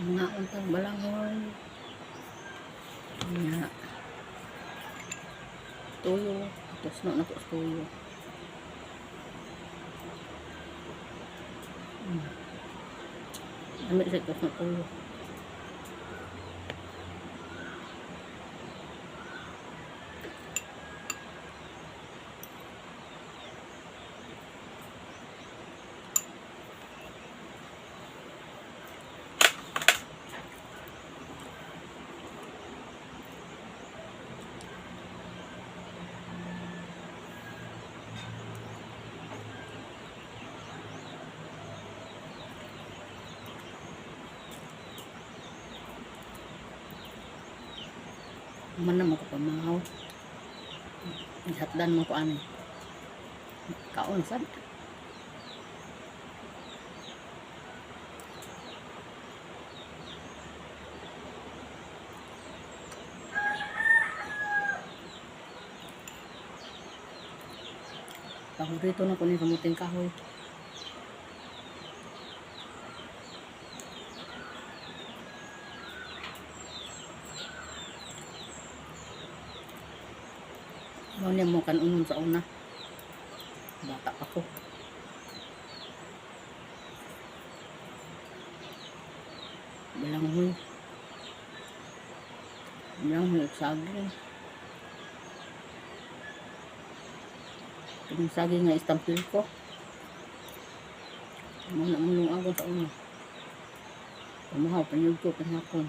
Nga untang balangon. Nga. Tuyo. Tapos na na po sa tuyo. Hmm. Sa tapos na tuyo. Man naman ko pamahaw. Isatdan mo ko ani. Kaon sad. Paborito na ko ni kamuting kahoy. Ano niya mo kan unom sa una. Bata pa ko. Bilang huy at saging. Yung saging nga istampil ko. Muna mulong ako sa una. Pamahaw, panyog ko, panhakon.